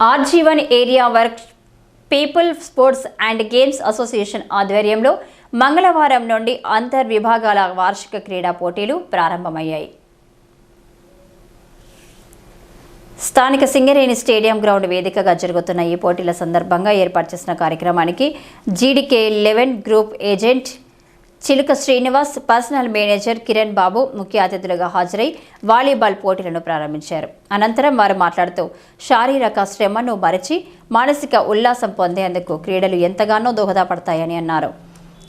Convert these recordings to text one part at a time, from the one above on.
RG one area work people sports and games association ఆధ్వర్యంలో మంగళవారం నుండి అంతర్ విభాగాల వార్షిక క్రీడా పోటీలు ప్రారంభమయ్యాయి. స్థానిక సింగరేణి స్టేడియం గ్రౌండ్ వేదికగా జరుగుతున్న ఈ పోటీల సందర్భంగా ఏర్పాటు చేసిన కార్యక్రమానికి GDK eleven group agent Chiluka Srinivas personal manager Kiran Babu ముఖ్య అతిథులుగా హాజరై వాలీబాల్ పోటీలను ప్రారంభించారు. అనంతరం వారు మాట్లాడుతూ శారీరక శ్రమను మరచి మానసిక ఉల్లాసం పొందేందుకు క్రీడలు ఎంతగానో దోహదపడతాయని అన్నారు.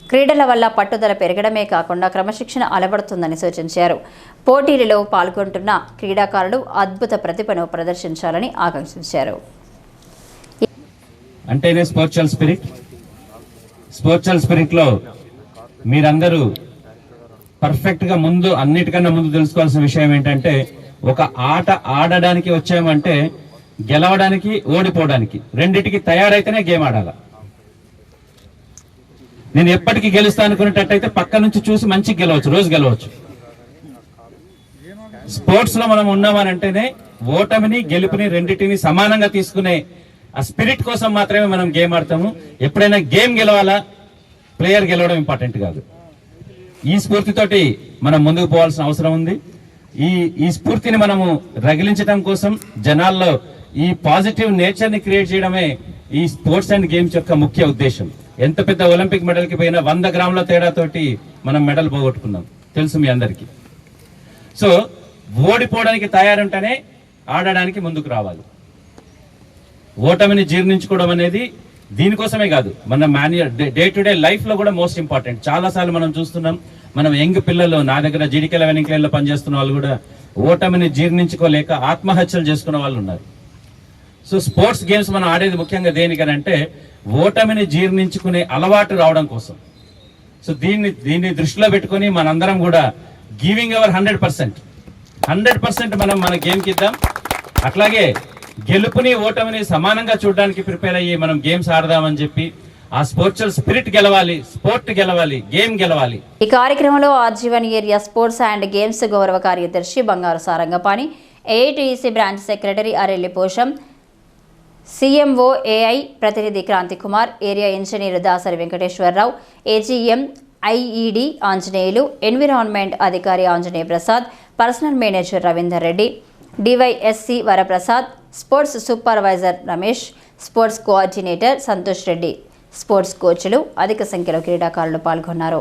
క్రీడల వల్ల పట్టుదల పెరగడమే కాకుండా క్రమశిక్షణ అలవడుతుందని సూచించారు. పోటీలలో పాల్గొంటున్న క్రీడాకారులు అద్భుత ప్రతిభను ప్రదర్శించాలని ఆకాంక్షించారు. అంటేనే స్పోర్చువల్ స్పిరిట్. స్పోర్చువల్ స్పిరిట్లో మీరందరూ పర్ఫెక్ట్గా ముందు అన్నిటికన్నా ముందు తెలుసుకోవాల్సిన విషయం ఏంటంటే ఒక ఆట ఆడడానికి వచ్చామంటే గెలవడానికి ఓడిపోవడానికి రెండిటికి తయారైతేనే గేమ్ ఆడాల. నేను ఎప్పటికీ గెలుస్తా అనుకునేటట్టయితే పక్క నుంచి చూసి మంచి గెలవచ్చు రోజు గెలవచ్చు. స్పోర్ట్స్లో మనం ఉన్నామనంటేనే ఓటమిని గెలుపుని రెండింటిని సమానంగా తీసుకునే ఆ స్పిరిట్ కోసం మాత్రమే మనం గేమ్ ఆడతాము. ఎప్పుడైనా గేమ్ గెలవాలా? ప్లేయర్ గెలవడం ఇంపార్టెంట్ కాదు. ఈ స్ఫూర్తితోటి మనం ముందుకు పోవాల్సిన అవసరం ఉంది. ఈ ఈ స్ఫూర్తిని మనము రగిలించడం కోసం జనాల్లో ఈ పాజిటివ్ నేచర్ని క్రియేట్ చేయడమే ఈ స్పోర్ట్స్ అండ్ గేమ్స్ యొక్క ముఖ్య ఉద్దేశం. ఎంత పెద్ద ఒలింపిక్ మెడల్కి పోయినా వంద గ్రాముల తేడాతోటి మనం మెడల్ పోగొట్టుకున్నాం. తెలుసు మీ అందరికీ. సో ఓడిపోవడానికి తయారంటేనే ఆడడానికి ముందుకు రావాలి. ఓటమిని జీర్ణించుకోవడం అనేది దీనికోసమే కాదు మన మాన్యువల్ డే టు డే లైఫ్లో కూడా మోస్ట్ ఇంపార్టెంట్ చాలా సార్లు మనం చూస్తున్నాం మనం యంగ్ పిల్లలు నా దగ్గర జీడికల వెనకలలో పనిచేస్తున్న వాళ్ళు కూడా ఓటమిని జీర్ణించుకోలేక ఆత్మహత్యలు చేసుకున్న వాళ్ళు ఉన్నారు. సో స్పోర్ట్స్ గేమ్స్ మనం ఆడేది ముఖ్యంగా దేనికనంటే ఓటమిని జీర్ణించుకునే అలవాటు రావడం కోసం. సో దీన్ని దీన్ని దృష్టిలో పెట్టుకొని మనందరం కూడా giving our hundred percent hundred percent మనం మన గేమ్కి ఇద్దాం. అట్లాగే గెలుపుని ఓటమిని సమానంగా చూడడానికి ప్రిపేర్ అయ్యి మనం గేమ్స్ ఆడదామని చెప్పి ఆ స్పోర్చువల్ స్పిరిట్ గెలవాలి స్పోర్ట్ గెలవాలి గేమ్ గెలవాలి. ఈ కార్యక్రమంలో RG one area sports and games గౌరవ కార్యదర్శి Bangaru Sarangapani AITC branch secretary Arelli Posham CMO AI ప్రతినిధి Kranthi Kumar area engineer Dasari Venkateswara Rao AGM IED Anjaneyulu environment అధికారి Anjaneya Prasad personal manager Ravinder Reddy DYSC Varaprasad sports supervisor Ramesh sports coordinator Santosh Reddy. Sports కోచ్లు అధిక సంఖ్యలో క్రీడాకారులు పాల్గొన్నారు.